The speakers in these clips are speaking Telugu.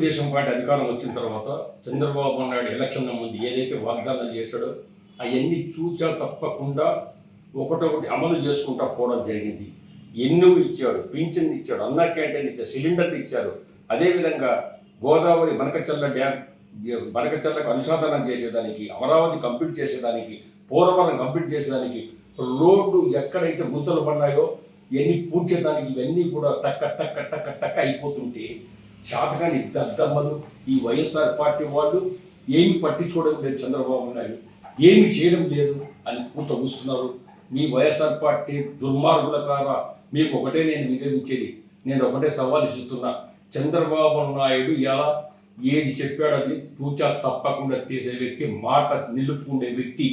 తెలుగుదేశం పార్టీ అధికారం వచ్చిన తర్వాత చంద్రబాబు నాయుడు ఎలక్షన్ల ముందు ఏదైతే వాగ్దానాలు చేశాడో అవన్నీ చూచా తప్పకుండా ఒకటొకటి అమలు చేసుకుంటా పోవడం జరిగింది. ఎన్నో ఇచ్చాడు పింఛన్ ఇచ్చాడు అన్న క్యాంటీన్ ఇచ్చాడు సిలిండర్లు ఇచ్చారు. అదేవిధంగా గోదావరి బనకచల్ల డ్యామ్ బనకచల్లకు అనుసంధానం చేసేదానికి అమరావతి కంప్లీట్ చేసేదానికి పోలవరం కంప్లీట్ చేసేదానికి రోడ్డు ఎక్కడైతే గుంతలు పడ్డాయో ఇవన్నీ పూడ్చేదానికి ఇవన్నీ కూడా టక్క టక్క టక్క టక్క అయిపోతుంటే చాతకాని దద్దమ్మలు ఈ వైఎస్ఆర్ పార్టీ వాళ్ళు ఏమి పట్టించుకోవడం లేదు చంద్రబాబు నాయుడు. ఏమి చేయడం లేదు అని కూతగుస్తున్నారు మీ వైఎస్ఆర్ పార్టీ దుర్మార్గుల ద్వారా మీకు ఒకటే నేను నివేదించేది నేను ఒకటే సవాల్ ఇస్తున్నా చంద్రబాబు నాయుడు ఎలా ఏది చెప్పాడో అది తూచా తప్పకుండా తీసే వ్యక్తి మాట నిలుపుకునే వ్యక్తి.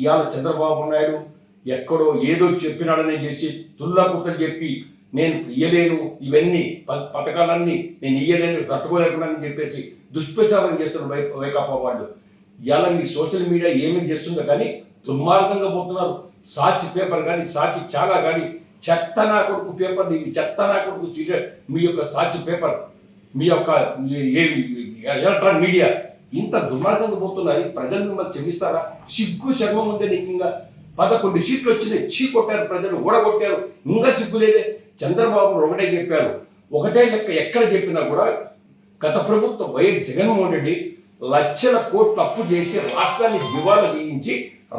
ఇవాళ చంద్రబాబు నాయుడు ఎక్కడో ఏదో చెప్పినాడని చేసి తుల్లా కుట్టలు చెప్పి నేను ఇయ్యలేను ఇవన్నీ ప- పథకాలన్నీ నేను ఇయ్యలేను తట్టుకోలేకుండా అని చెప్పేసి దుష్ప్రచారం చేస్తున్న వై వైకాపా వాళ్ళు. ఇవాళ మీ సోషల్ మీడియా ఏమేమి చేస్తుందో కానీ దుర్మార్గంగా పోతున్నారు. సాక్షి పేపర్ కానీ సాక్షి చాలా కానీ చెత్త నా కొడుకు పేపర్ ఇది చెత్త నా కొడుకు చీర- మీ యొక్క సాక్షి పేపర్ మీ యొక్క ఏ ఎలక్ట్రానిక్ మీడియా ఇంత దుర్మార్గంగా పోతున్నారు ప్రజలు మిమ్మల్ని క్షమిస్తారా? సిగ్గు శర్మం ఉందే నీకు ఇంకా పదకొండు సీట్లు వచ్చినాయి. చీ కొట్టారు ప్రజలు ఓడగొట్టారు ఇంకా సిగ్గు లేదే. చంద్రబాబు ఒకటే చెప్పారు. ఒకటే లెక్క ఎక్కడ చెప్పినా కూడా గత ప్రభుత్వం వైఎస్ జగన్మోహన్ రెడ్డి లక్షల కోట్లు అప్పు చేసి రాష్ట్రాన్ని దివాలా తీయించి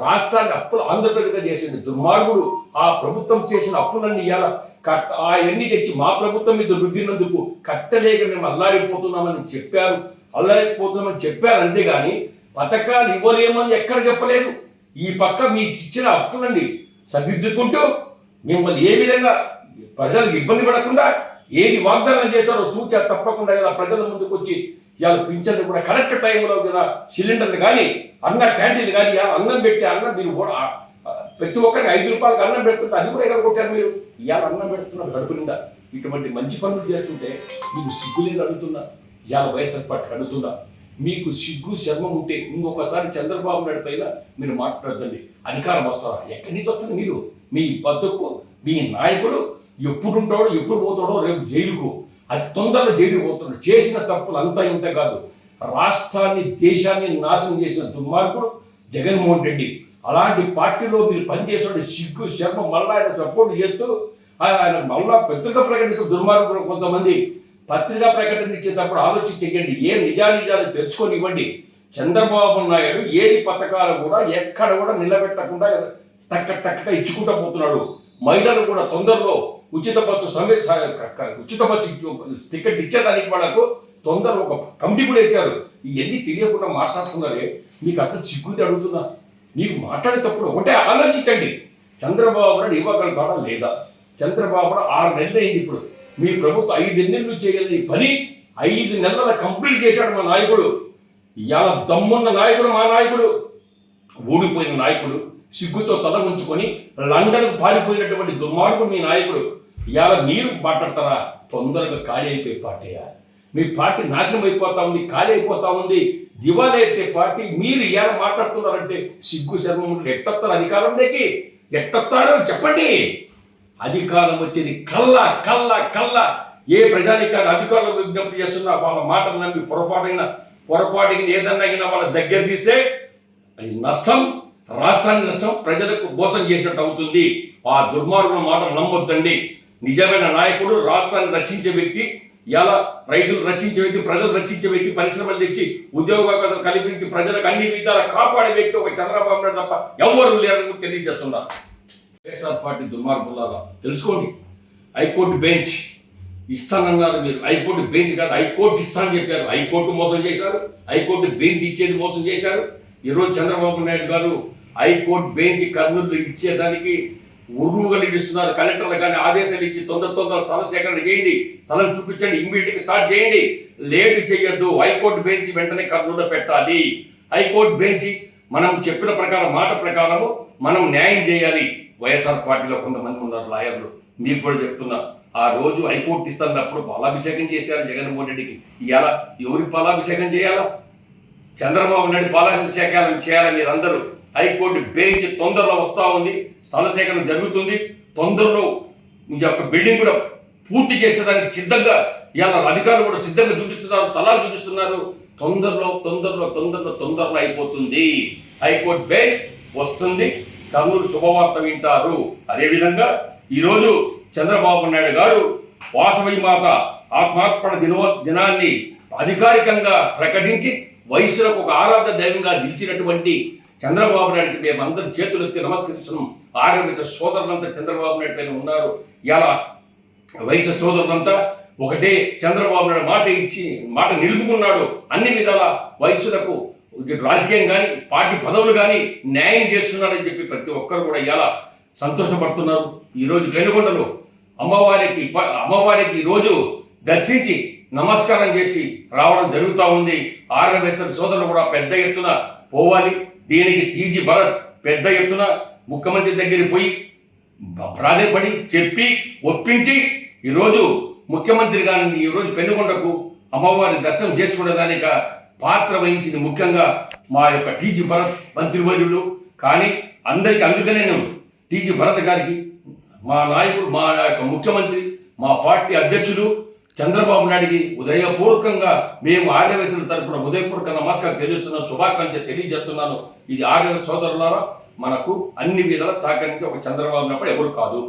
రాష్ట్రాన్ని అప్పులు ఆంధ్రప్రదేశ్గా చేసింది దుర్మార్గుడు. ఆ ప్రభుత్వం చేసిన అప్పులన్నీ ఇవాళ కట్ అవన్నీ తెచ్చి మా ప్రభుత్వం మీద రుద్దినందుకు కట్టలేక మేము అల్లాడిపోతున్నామని చెప్పారు. అల్లాడిపోతున్నామని చెప్పారు అంతేగాని పథకాలు ఇవ్వలేమని ఎక్కడ చెప్పలేదు. ఈ పక్క మీకు ఇచ్చిన అప్పులండి సరిదిద్దుకుంటూ మిమ్మల్ని ఏ విధంగా ప్రజలకు ఇబ్బంది పడకుండా ఏది వాగ్దానం చేశారో తూచా తప్పకుండా ఇలా ప్రజల ముందుకు వచ్చి ఇవాళ పింఛన్లు కూడా కరెక్ట్ టైంలో కదా సిలిండర్లు కానీ అన్న క్యాంటీన్లు కానీ ఇవాళ అన్నం పెట్టి అన్నం మీరు కూడా ప్రతి ఒక్కరికి ఐదు రూపాయలకు అన్నం పెడుతుంటే అది కూడా ఎక్కడ కొట్టారు మీరు? ఇవాళ అన్నం పెడుతున్నారు కడుపు నిండా ఇటువంటి మంచి పనులు చేస్తుంటే మీకు సిగ్గులేదు అడుగుతున్నా ఇవాళ వైఎస్ఆర్ పార్టీకి అడుగుతున్నా మీకు సిగ్గు శర్మం ఉంటే ఇంకొకసారి చంద్రబాబు నాయుడు పైన మీరు మాట్లాడద్దండి. అధికారం వస్తారా? ఎక్కడి నుంచి వస్తారు మీరు? మీ బతుకు మీ నాయకుడు ఎప్పుడు ఉంటాడో ఎప్పుడు పోతాడో రేపు జైలుకు. అతి తొందరలో జైలుకు పోతున్నాడు. చేసిన తప్పులు అంతా ఇంత కాదు. రాష్ట్రాన్ని దేశాన్ని నాశనం చేసిన దుర్మార్గుడు జగన్మోహన్ రెడ్డి. అలాంటి పార్టీలో మీరు పనిచేసిన సిగ్గు శర్మ మళ్ళా ఆయన సపోర్ట్ చేస్తూ ఆయన మళ్ళా పత్రిక ప్రకటిస్తూ దుర్మార్గులు కొంతమంది. పత్రికా ప్రకటన ఇచ్చేటప్పుడు ఆలోచించకండి ఏ నిజానిజాలు తెలుసుకొని ఇవ్వండి. చంద్రబాబు నాయుడు ఏది పథకాలు కూడా ఎక్కడ కూడా నిలబెట్టకుండా టక్క టక్క ఇచ్చుకుంటూ పోతున్నాడు. మహిళలు కూడా తొందరలో ఉచిత బస్సు సమ్మె ఉచిత బస్సు టికెట్ ఇచ్చేదానికి వాళ్ళకు తొందరలో ఒక కమిటీ కూడా వేశారు. ఇవన్నీ తెలియకుండా మాట్లాడుతున్నారే. మీకు అసలు సిగ్గుది అడుగుతున్నా. మీకు మాట్లాడేటప్పుడు ఒకటే ఆలోచించండి. చంద్రబాబు నాయుడు ఇవ్వగలుగుతాడా లేదా? చంద్రబాబు నాయుడు ఆరు నెలలు అయింది ఇప్పుడు. మీ ప్రభుత్వం ఐదు నెలలు చేయలేని పని ఐదు నెలల కంప్లీట్ చేశాడు మా నాయకుడు. ఇవాళ దమ్మున్న నాయకుడు మా నాయకుడు. ఓడిపోయిన నాయకుడు. సిగ్గుతో తల ఉంచుకొని లండన్కు పారిపోయినటువంటి దుర్మార్గుడు మీ నాయకుడు. ఇవాళ మీరు మాట్లాడతారా? తొందరగా ఖాళీ అయిపోయి పార్టీయా మీ పార్టీ నాశనం అయిపోతా ఉంది ఖాళీ అయిపోతా ఉంది. దివాలా అయితే పార్టీ మీరు ఇవాళ మాట్లాడుతున్నారంటే సిగ్గు శర్మం ఎట్టొస్తారు అధికారంలోకి? ఎట్టొస్తారో చెప్పండి. అధికారం వచ్చేది కల్లా కల్లా కల్లా ఏ ప్రజానికాన్ని అధికారులకు విజ్ఞప్తి చేస్తున్నా వాళ్ళ మాటలు నమ్మి పొరపాటైన పొరపాటుకి ఏదన్నా అయినా వాళ్ళ దగ్గర తీసే అది నష్టం. రాష్ట్రానికి నష్టం ప్రజలకు మోసం చేసినట్టు అవుతుంది. ఆ దుర్మార్గుల మాటలు నమ్మొద్దండి. నిజమైన నాయకుడు రాష్ట్రాన్ని రక్షించే వ్యక్తి ఎలా రైతులు రక్షించే వ్యక్తి ప్రజలు రక్షించే వ్యక్తి పరిశ్రమలు తెచ్చి ఉద్యోగాలు కల్పించి ప్రజలకు అన్ని విధాలు కాపాడే వ్యక్తి ఒక చంద్రబాబు నాయుడు తప్ప ఎవరు లేరని కూడా తెలియజేస్తున్నారు. వైఎస్ఆర్ పార్టీ దుర్మార్గులారా తెలుసుకోండి. హైకోర్టు బెంచ్ ఇస్తానన్నారు మీరు. హైకోర్టు బెంచ్ కాదు హైకోర్టు ఇస్తానని చెప్పారు. హైకోర్టు మోసం చేశారు. హైకోర్టు బెంచ్ ఇచ్చేది మోసం చేశారు. ఈరోజు చంద్రబాబు నాయుడు గారు హైకోర్టు బెంచ్ కర్నూలు ఇచ్చేదానికి ఉరువు కలిగిస్తున్నారు కలెక్టర్లు కానీ ఆదేశాలు ఇచ్చి తొందర తొందర స్థల సేకరణ చేయండి. స్థలం చూపించండి. ఇమ్మీడియట్గా స్టార్ట్ చేయండి. లేట్ చేయొద్దు. హైకోర్టు బెంచ్ వెంటనే కర్నూలులో పెట్టాలి. హైకోర్టు బెంచ్ మనం చెప్పిన ప్రకారం మాట ప్రకారము మనం న్యాయం చేయాలి. వైఎస్ఆర్ పార్టీలో కొంతమంది ఉన్నారు లాయర్లు. మీకు కూడా చెప్తున్నా. ఆ రోజు హైకోర్టు ఇస్తున్నప్పుడు పాలాభిషేకం చేశారు జగన్మోహన్ రెడ్డికి. ఇవాళ ఎవరికి పాలాభిషేకం చేయాలా? చంద్రబాబు నాయుడు పాలాభిషేకాలను చేయాలని మీరందరూ హైకోర్టు బెంచ్ తొందరలో వస్తూ ఉంది స్థల జరుగుతుంది. తొందరలో యొక్క బిల్డింగ్ కూడా పూర్తి చేసేదానికి సిద్ధంగా ఇవాళ అధికారులు కూడా సిద్ధంగా చూపిస్తున్నారు తలాలు చూపిస్తున్నారు. తొందరలో తొందరలో తొందరలో తొందరలో అయిపోతుంది. హైకోర్టు బెయిల్ వస్తుంది. కర్నూలు శుభవార్త వింటారు. అదేవిధంగా ఈరోజు చంద్రబాబు నాయుడు గారు వాసవి మాత ఆత్మార్పణ దినో దినాన్ని అధికారికంగా ప్రకటించి వయస్సులకు ఒక ఆరాధ దైవంగా నిలిచినటువంటి చంద్రబాబు నాయుడికి మేము అందరం చేతులెత్తి నమస్కరిస్తున్నాం. ఆరోగ్య సోదరులంతా చంద్రబాబు నాయుడు పైన ఉన్నారు. ఇలా వయసు సోదరులంతా ఒకటే చంద్రబాబు నాయుడు మాట ఇచ్చి మాట నిలుపుకున్నాడు. అన్ని విధాల వయసులకు రాజకీయం కానీ పార్టీ పదవులు కానీ న్యాయం చేస్తున్నాడని చెప్పి ప్రతి ఒక్కరు కూడా ఇలా సంతోషపడుతున్నారు. ఈరోజు వెనుకొండలు అమ్మవారికి అమ్మవారికి ఈరోజు దర్శించి నమస్కారం చేసి రావడం జరుగుతూ ఉంది. ఆర్ఎంఎస్ఎల్ సోదరులు కూడా పెద్ద ఎత్తున పోవాలి. దీనికి తీజి భరత్ పెద్ద ఎత్తున ముఖ్యమంత్రి దగ్గరికి పోయి ప్రాధాయపడి చెప్పి ఒప్పించి ఈరోజు ముఖ్యమంత్రి గారిని ఈరోజు పెనుగొండకు అమ్మవారి దర్శనం చేసుకునేదానిక పాత్ర వహించింది ముఖ్యంగా మా యొక్క టీజీ భరత్ మంత్రివర్యులు. కానీ అందరికీ అందుకనే నేను టీజీ భరత్ గారికి మా నాయకుడు మా యొక్క ముఖ్యమంత్రి మా పార్టీ అధ్యక్షుడు చంద్రబాబు నాయుడికి ఉదయపూర్వకంగా మేము ఆర్యవేశుల తరపున ఉదయపూర్వక నమస్కారం తెలుస్తున్నాం శుభాకాంక్ష తెలియజేస్తున్నాను. ఇది ఆర్యవ సోదరులారా మనకు అన్ని విధాల సహకరించి ఒక చంద్రబాబు నాయుడు ఎవరు కాదు.